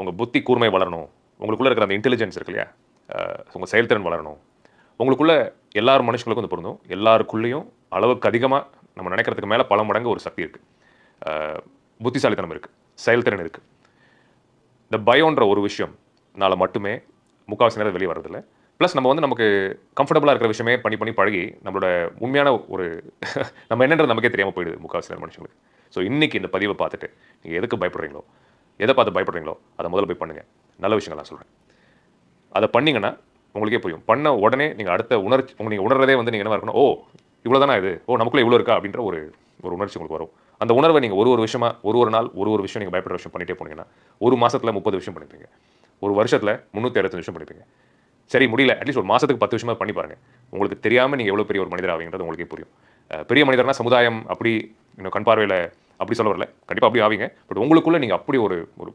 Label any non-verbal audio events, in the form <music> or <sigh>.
உங்கள் புத்தி கூர்மை வளரணும். உங்களுக்குள்ளே இருக்கிற அந்த இன்டெலிஜென்ஸ் இருக்கு இல்லையா? உங்கள் செயல்திறன் வளரணும். உங்களுக்குள்ள எல்லார் மனுஷங்களுக்கும் வந்து பொருந்தும். எல்லாருக்குள்ளேயும் அளவுக்கு அதிகமாக நம்ம நினைக்கிறதுக்கு மேலே பல மடங்கு ஒரு சக்தி இருக்குது புத்திசாலித்தனம் இருக்குது செயல்திறன் இருக்குது இந்த பயம்ன்ற ஒரு விஷயம்னால மட்டுமே முக்கால்வாசி நேரம் வெளியே வர்றதில்ல. ப்ளஸ் நம்ம வந்து நமக்கு கம்ஃபர்டபுளாக இருக்கிற விஷயமே பண்ணி பண்ணி பழகி நம்மளோட உண்மையான ஒரு <laughs> நம்ம என்னன்றது நமக்கே தெரியாமல் போயிடுது முக்கால்வாசி நேரம் மனுஷங்களுக்கு. ஸோ இன்னைக்கு இந்த பதிவை பார்த்துட்டு நீங்கள் எதுக்கு பயப்படுறீங்களோ எதை பார்த்து பயப்படுறீங்களோ அதை முதல்ல போய் பண்ணுங்கள் நல்ல விஷயங்கள் நான் சொல்கிறேன் அதை பண்ணிங்கன்னா உங்களுக்கே புரியும். பண்ண உடனே நீங்கள் அடுத்த உணர்ச்சி உங்க நீங்கள் உணர்றதே வந்து நீங்கள் என்ன இருக்கணும்? ஓ இவ்வளோ தானே இது? ஓ நமக்குள்ளே இவ்வளோ இருக்கா? அப்படின்ற ஒரு ஒரு உணர்ச்சி உங்களுக்கு வரும். அந்த உணர்வை நீங்கள் ஒரு ஒரு விஷயமா ஒரு ஒரு நாள் ஒரு ஒரு விஷயம் நீங்கள் பயப்படுற விஷயம் பண்ணிகிட்டே போனீங்கன்னா ஒரு மாதத்தில் முப்பது விஷயம் பண்ணிப்பீங்க. ஒரு வருஷத்தில் முந்நூற்றி அறுபத்தஞ்சு விஷயம் பண்ணிப்பீங்க. சரி முடியல. அட்லீஸ்ட் ஒரு மாதத்துக்கு பத்து விஷயமா பண்ணி பாருங்க. உங்களுக்கு தெரியாமல் நீங்கள் எவ்வளோ பெரிய ஒரு மனிதர் ஆகுங்கிறது உங்களுக்கே புரியும். பெரிய மனிதர்னா சமுதாயம் அப்படி இன்னும் கண் பார்வையில் அப்படி சொல்ல வரல. கண்டிப்பாக அப்படி ஆவீங்க. பட் உங்களுக்குள்ள நீங்கள் அப்படி ஒரு ஒரு